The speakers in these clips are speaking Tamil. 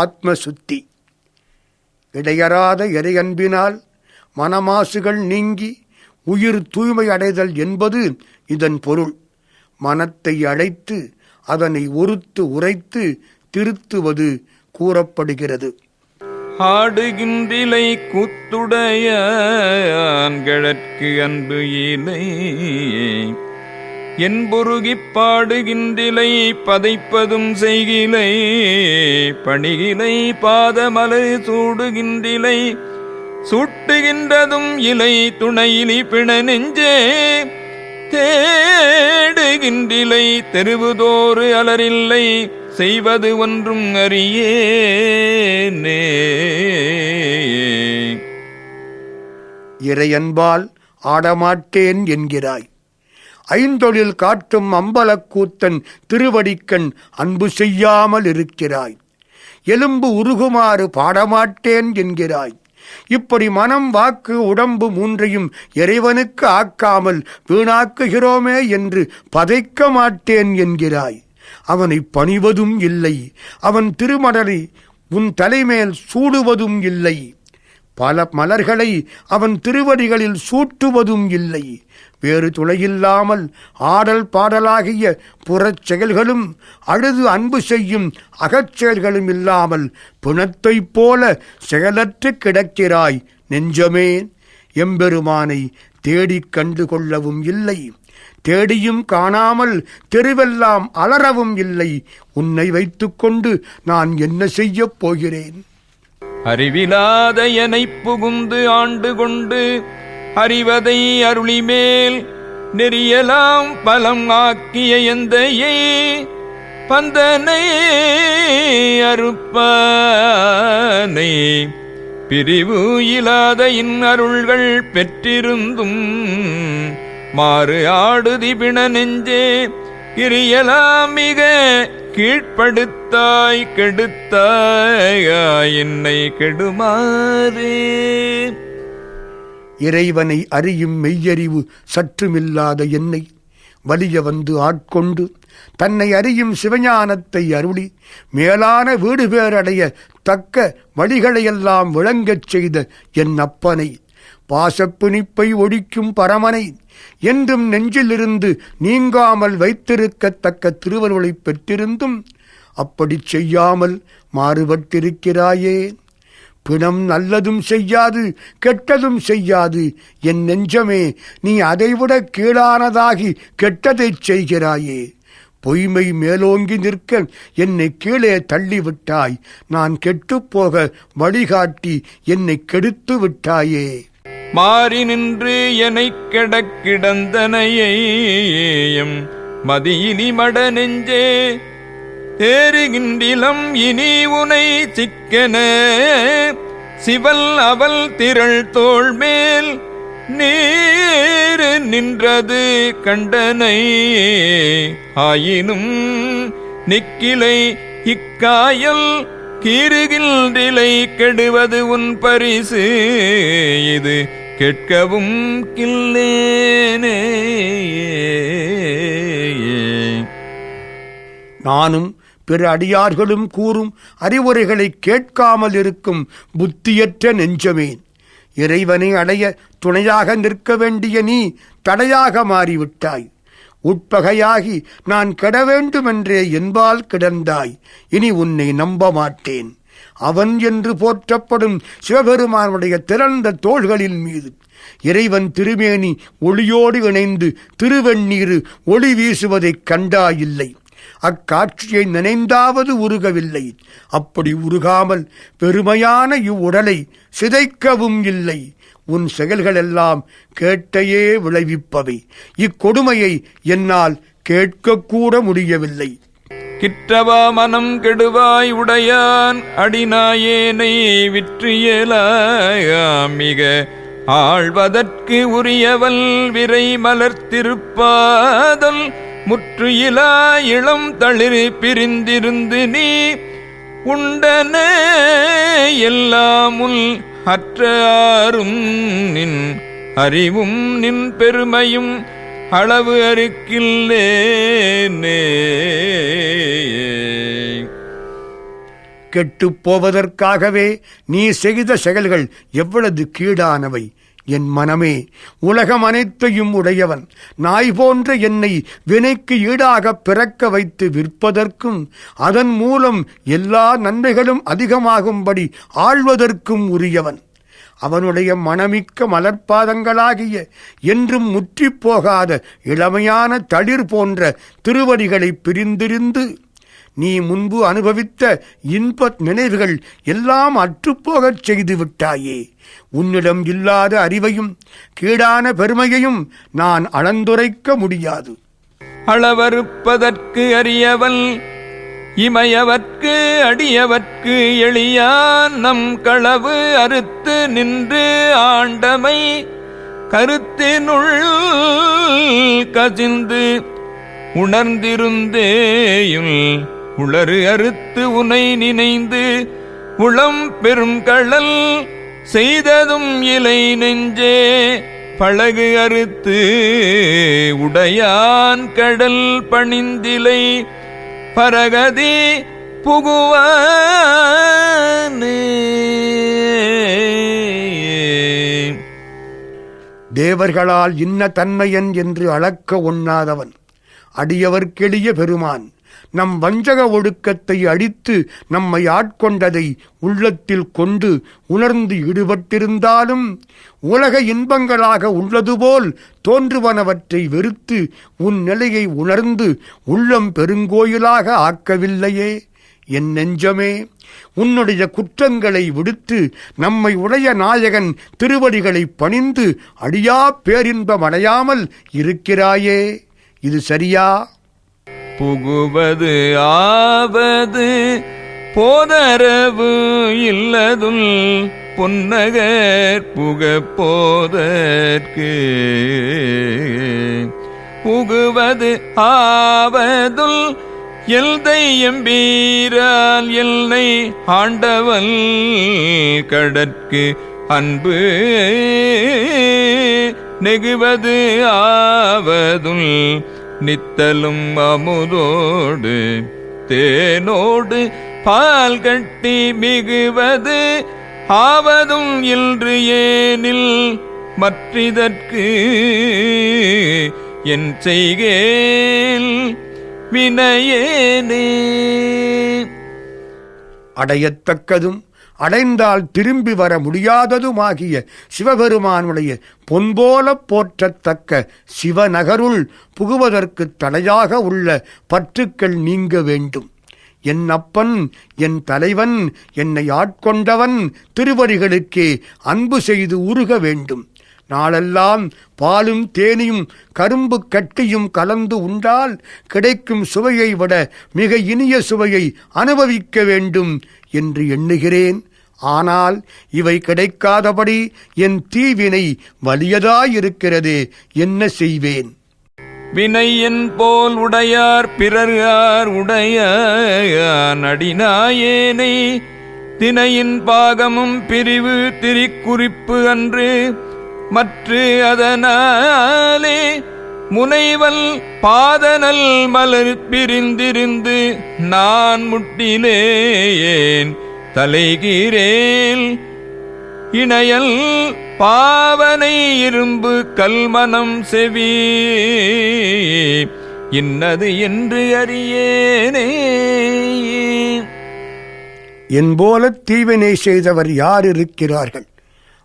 ஆத்ம சுத்தி இடையறாத இறையன்பினால் மனமாசுகள் நீங்கி உயிர் தூய்மை அடைதல் என்பது இதன் பொருள். மனத்தை அழைத்து அதனை ஒருத்து உரைத்து திருத்துவது கூறப்படுகிறது. ஆடுகின்றிலை கூத்துடைய ஆண்களுக்கு அன்பு இலை என்புருகிப் பாடுகின்றிலை பதைப்பதும் செய்கிலை. பணிகிலை பாதமலை சூடுகின்றிலை சுட்டுகின்றதும் இலை துணையிலி பிண நெஞ்சே தேடுகின்றிலை தெருவுதோறு அலரில்லை செய்வது ஒன்றும் அறியேனே. இறையன்பால் ஆடமாட்டேன் என்கிறாய். ஐந்தொழில் காட்டும் அம்பலக்கூத்தன் திருவடிக்கண் அன்பு செய்யாமல் இருக்கிறாய். எலும்பு உருகுமாறு பாடமாட்டேன் என்கிறாய். இப்படி மனம் வாக்கு உடம்பு மூன்றையும் இறைவனுக்கு ஆக்காமல் வீணாக்குகிறோமே என்று பதைக்க மாட்டேன் என்கிறாய். அவனை பணிவதும் இல்லை. அவன் திருமடலை உன் தலைமேல் சூடுவதும் இல்லை. பல மலர்களை அவன் திருவடிகளில் சூட்டுவதும் இல்லை. வேறு துளையில்லாமல் ஆடல் பாடலாகிய புறச் செயல்களும் அழுது அன்பு செய்யும் அகச்செயல்களும் இல்லாமல் பிணத்தைப் போல செயலற்று கிடக்கிறாய் நெஞ்சமே. எம்பெருமானை தேடிக் கண்டு கொள்ளவும் இல்லை. தேடியும் காணாமல் தெருவெல்லாம் அலறவும் இல்லை. உன்னை வைத்துக்கொண்டு நான் என்ன செய்யப் போகிறேன்? அறிவிலாத எனைப் புகுந்து ஆண்டு கொண்டு அறிவதை அருளிமேல் நெறியலாம் பலம் ஆக்கிய எந்தையை பந்தனை அறுப்பானை. பிரிவு இலாத இன்னருள்கள் பெற்றிருந்தும் மாறு ஆடுதி பிண நெஞ்சே கிரியலாம் மிக கீழ்ப்படுத்தாய் கெடுத்தாய் என்னை கெடுமாறே. இறைவனை அறியும் மெய்யறிவு சற்றுமில்லாத என்னை வலிய வந்து ஆட்கொண்டு தன்னை அறியும் சிவஞானத்தை அருளி மேலான வீடு பேரடைய தக்க வழிகளையெல்லாம் விளங்கச் செய்த என் அப்பனை. பாசப்பிணிப்பை ஒழிக்கும் பரமனை என்றும் நெஞ்சிலிருந்து நீங்காமல் வைத்திருக்கத்தக்க திருவருளைப் பெற்றிருந்தும் அப்படிச் செய்யாமல் மாறுபட்டிருக்கிறாயே. பிணம் நல்லதும் செய்யாது கெட்டதும் செய்யாது. என் நெஞ்சமே நீ அதைவிட கீழானதாகி கெட்டதைச் செய்கிறாயே. பொய்மை மேலோங்கி நிற்க என்னை கீழே தள்ளிவிட்டாய். நான் கெட்டுப்போக வழிகாட்டி என்னை கெடுத்து விட்டாயே. மாறி நின்று எனக் கெடக்கிடந்தனையே மதியிலி மட நெஞ்சே தேறுகின்றிலம் இனி உனை சிக்கன. சிவல் அவல் திரள் தோள்மேல் நீர் நின்றது கண்டனை. ஆயினும் நிக்கிலை இக்காயல் கீறுகின்றிலை கெடுவது உன் பரிசு. இது கேட்கவும் கில்லேனே நானும் பிற அடியார்களும் கூறும் அறிவுரைகளை கேட்காமல் இருக்கும் புத்தியற்ற நெஞ்சமேன் இறைவனை அடைய துணையாக நிற்க வேண்டிய நீ தடையாக மாறிவிட்டாய். உட்பகையாகி நான் கெட வேண்டுமென்றே என்பால் கிடந்தாய். இனி உன்னை நம்ப மாட்டேன். அவன் என்று போற்றப்படும் சிவபெருமானுடைய திறந்த தோள்களின் மீது. இறைவன் திருமேனி ஒளியோடு இணைந்து திருவெண்ணீர் ஒளி வீசுவதைக் கண்டாயில்லை. அக்காட்சியை நினைந்தாவது உருகவில்லை. அப்படி உருகாமல் பெருமையான இவ்வுடலை சிதைக்கவும் இல்லை. உன் செயல்களெல்லாம் கேட்டையே விளைவிப்பவை. இக்கொடுமையை என்னால் கேட்கக்கூட முடியவில்லை. கிற்றவா மனம் கெடுவாய் உடையான் அடிநாயேனை விற்றியலாமிக ஆழ்வதற்கு உரியவல் விரை மலர்த்திருப்பாதல் முற்று இலா இளம் தளிர் பிரிந்திருந்து நீ உண்டன எல்லாமுல் அற்றாரும் நின் அறிவும் நின் பெருமையும் அளவு அறுக்கில்லேனே கெட்டுப் போவதற்காகவே நீ செய்த செயல்கள் எவ்வளவு கீடானவை. என் மனமே உலகம் அனைத்தையும் உடையவன். நாய் போன்ற என்னை வினைக்கு ஈடாகப் பிறக்க வைத்து விற்பதற்கும் அதன் மூலம் எல்லா நன்மைகளும் அதிகமாகும்படி ஆழ்வதற்கும் உரியவன். அவனுடைய மனமிக்க மலர்பாதங்களாகிய என்றும் முற்றிப் போகாத இளமையான தளிர் போன்ற திருவடிகளை பிரிந்திருந்து நீ முன்பு அனுபவித்த இன்ப நினைவுகள் எல்லாம் அற்றுப்போகச் செய்து விட்டாயே. உன்னிடம் இல்லாத அறிவையும் கீடான பெருமையையும் நான் அளந்துரைக்க முடியாது. அளவறுப்பதற்கு அறியவல் இமையவர்க்கு அடியவர்க்கு எளியான் நம் களவு அறுத்து நின்று ஆண்டமை கருத்தினுள் கசிந்து உணர்ந்திருந்தேயுள் உளறு அறுத்து உனை நினைந்து உளம் பெரும் கழல் செய்ததும் இலை நெஞ்சே. பழகு அறுத்து உடையான் கடல் பணிந்திலை பரகதி புகுவானே. தேவர்களால் இன்ன தன்மையன் என்று அளக்க ஒண்ணாதவன். அடியவர்க்கெளிய பெருமான். நம் வஞ்சக ஒடுக்கத்தை அடித்து நம்மை ஆட்கொண்டதை உள்ளத்தில் கொண்டு உணர்ந்து ஈடுபட்டிருந்தாலும் உலக இன்பங்களாக உள்ளதுபோல் தோன்றுவனவற்றை வெறுத்து உன் நிலையை உணர்ந்து உள்ளம் பெருங்கோயிலாக ஆக்கவில்லையே. என் நெஞ்சமே உன்னுடைய குற்றங்களை விடுத்து நம்மை உடைய நாயகன் திருவடிகளை பணிந்து அடியா பேரின்பமடையாமல் இருக்கிறாயே. இது சரியா? புகுவது ஆவது. போதரவு இல்லதுல் பொன்னகர் புகப்போதற்கு. புகுவது ஆவதுல் எல்தை எம்பீரால் எல்லை ஆண்டவன் கடற்கு அன்பு. நெகுவது ஆவதுல் நித்தலும் அமுதோடு தேனோடு பால் கட்டி மிகுவது ஆவதும் இன்று ஏனில் மற்றிதற்கு என் செய்கேல் வினையேனே. அடையத்தக்கதும் அடைந்தால் திரும்பி வர முடியாததுமாகிய சிவபெருமானுடைய பொன்போலப் போற்றத்தக்க சிவநகருள் புகுவதற்கு தடையாக உள்ள பற்றுக்கள் நீங்க வேண்டும். என் அப்பன் என் தலைவன் என்னை ஆட்கொண்டவன் திருவடிகளுக்கே அன்பு செய்து உருக வேண்டும். நாளெல்லாம் பாலும் தேனியும் கரும்பு கட்டியும் கலந்து உண்டால் கிடைக்கும் சுவையை விட மிக இனிய சுவையை அனுபவிக்க வேண்டும் என்று எண்ணுகிறேன். ஆனால் இவை கிடைக்காதபடி என் தீவினை வலியதாயிருக்கிறது. என்ன செய்வேன்? வினையின் போல் உடையார் பிறர்கார் உடைய நடினாயேனை. தினையின் பாகமும் பிரிவு திரிக்குறிப்பு அன்று மற்று அதனாலே முனைவல் பாதனல் மலர் பிரிந்திருந்து நான் முட்டிலேயேன் தலைகீரேல் இணையல் பாவனை இரும்பு கல்மனம் செவி. இன்னது என்று அறியேனே. என் போல தீவினை செய்தவர் யார் இருக்கிறார்கள்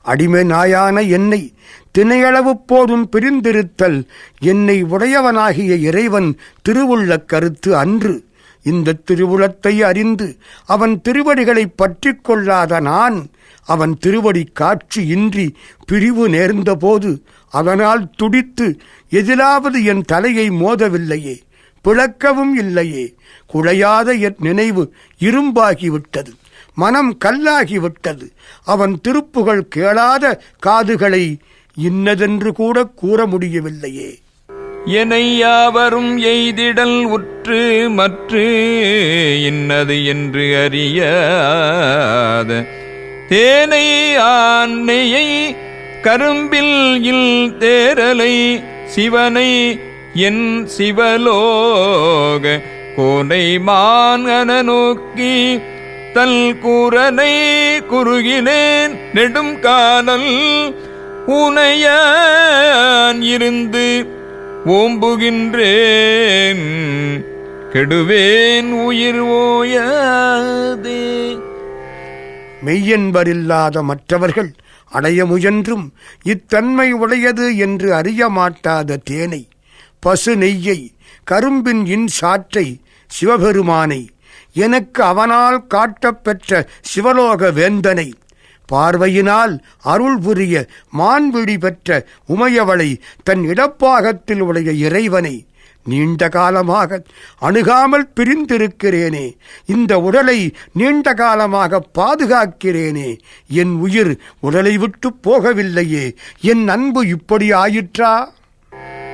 அடிமை நாயான என்னை திணையளவு போதும் பிரிந்திருத்தல் என்னை உடையவனாகிய இறைவன் திருவுள்ள கருத்து அன்று. இந்த திருவுளத்தை அறிந்து அவன் திருவடிகளை பற்றி கொள்ளாத நான் அவன் திருவடி காட்சி இன்றி பிரிவு நேர்ந்தபோது அதனால் துடித்து எதிலாவது என் தலையை மோதவில்லையே பிளக்கவும் இல்லையே குழையாத என் நினைவு இரும்பாகிவிட்டது மனம் கல்லாகிவிட்டது அவன் திருப்புகள் கேளாத காதுகளை இன்னதென்று கூட கூற முடியவில்லையே. எனை யாவரும் எய்திடல் உற்று மற்று இன்னது என்று அறியாத தேனை ஆண்மையை கரும்பில் இல் தேரலை சிவனை என் சிவலோக கோனை மான்கன நோக்கி தல் கூறனை குறுகினேன் நெடும் காணல் உனையான் இருந்து ஓம்புகின்றேன். கெடுவேன் உயிர் ஓயாதே. மெய்யென்பரில்லாத மற்றவர்கள் அடைய முயன்றும் இத்தன்மை உடையது என்று அறிய மாட்டாத தேனை பசு நெய்யை கரும்பின் இன் சாற்றை சிவபெருமானை எனக்கு அவனால் காட்டப்பெற்ற சிவலோக வேந்தனை பார்வையினால் அருள் புரிய மான்விழி பெற்ற உமையவளை தன் இடப்பாகத்தில் உடைய இறைவனை நீண்ட காலமாக அணுகாமல் பிரிந்திருக்கிறேனே இந்த உடலை நீண்ட காலமாக பாதுகாக்கிறேனே என் உயிர் உடலை விட்டு போகவில்லையே என் அன்பு இப்படி ஆயிற்றா?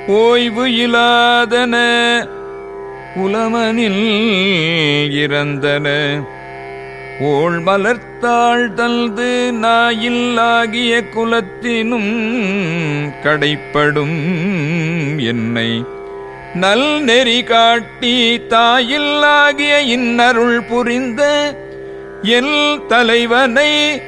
ஓய்வு இல்லாதன உலமனில் இறந்தன. ஓள் மலர்த்தாள் தல்து நாயில்லாகிய குலத்தினும் கடைப்படும் என்னை. நல் நெறி காட்டி தாயில்லாகிய இன்னருள் புரிந்த எல் தலைவனை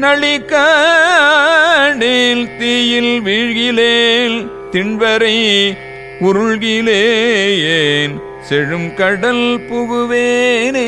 நளிகாடேல் தீயில் வீழ்கிலேல் திண்வரை உருள்கிலேயேன். செழும் கடல் புகுவேனே.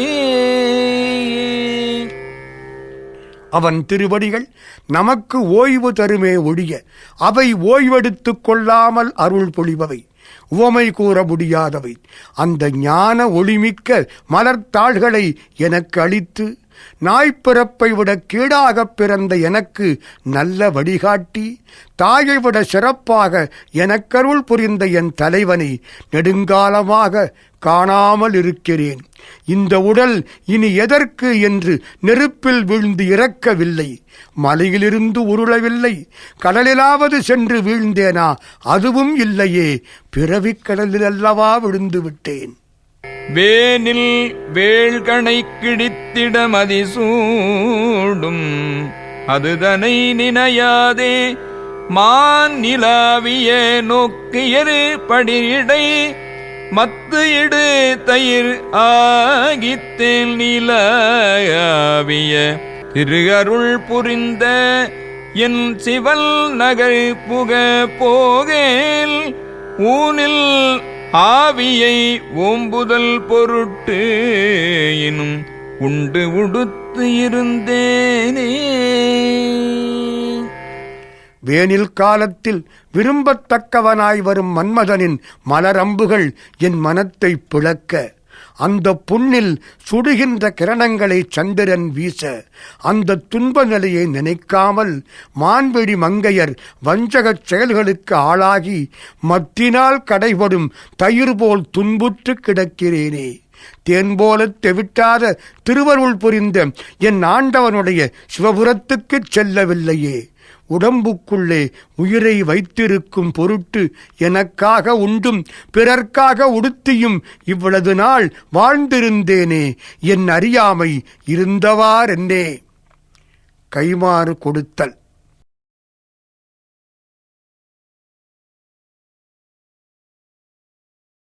அவன் திருவடிகள் நமக்கு ஓய்வு தருமே ஒழிய அவை ஓய்வெடுத்து கொள்ளாமல் அருள் பொழிபவை. உவமை கூற முடியாதவை. அந்த ஞான ஒளிமிக்க மலர்த்தாள்களை எனக்கு அளித்து நாய்ப்பிறப்பை விட கீழாகப் பிறந்த எனக்கு நல்ல வழிகாட்டி தாயை விட சிறப்பாக எனக்கருள் புரிந்த என் தலைவனை நெடுங்காலமாக காணாமல் இருக்கிறேன். இந்த உடல் இனி எதற்கு என்று நெருப்பில் விழுந்து இறக்கவில்லை. மலையிலிருந்து உருளவில்லை. கடலிலாவது சென்று வீழ்ந்தேனா? அதுவும் இல்லையே. பிறவிக் கடலில் அல்லவா விழுந்து விட்டேன். வேனில் வேள்கணை கிடித்திட மதிசூடும். அதுதனை நினையாதே மான் நிலாவிய நோக்கியரு படியிடை மத்து இடு தயிர் ஆகித்தேல் நிலாவிய திரு அருள் புரிந்த என் சிவல் நகர் புக போகேல். ஊனில் ஆவியை ஓம்புதல் பொருட்டு எனும் உண்டு உடுத்து இருந்தேனே. வேனில் காலத்தில் விரும்பத்தக்கவனாய் வரும் மன்மதனின் மலரம்புகள் என் மனத்தை பிளக்க அந்த புண்ணில் சுடுகின்ற கிரணங்களை சந்திரன் வீச அந்த துன்ப நிலையை நினைக்காமல் மான்வெடி மங்கையர் வஞ்சகச் செயல்களுக்கு ஆளாகி மத்தினால் கடைபடும் தயிர் போல் துன்புற்று கிடக்கிறேனே. தேன் போல தெவிட்டாத திருவருள் புரிந்த என் ஆண்டவனுடைய சிவபுரத்துக்குச் செல்லவில்லையே. உடம்புக்குள்ளே உயிரை வைத்திருக்கும் பொருட்டு எனக்காக உண்டும் பிறர்க்காக உடுத்தியும் இவ்வளவு நாள் வாழ்ந்திருந்தேனே என் அறியாமை இருந்தவாறென்னே. கைமாறு கொடுத்தல்.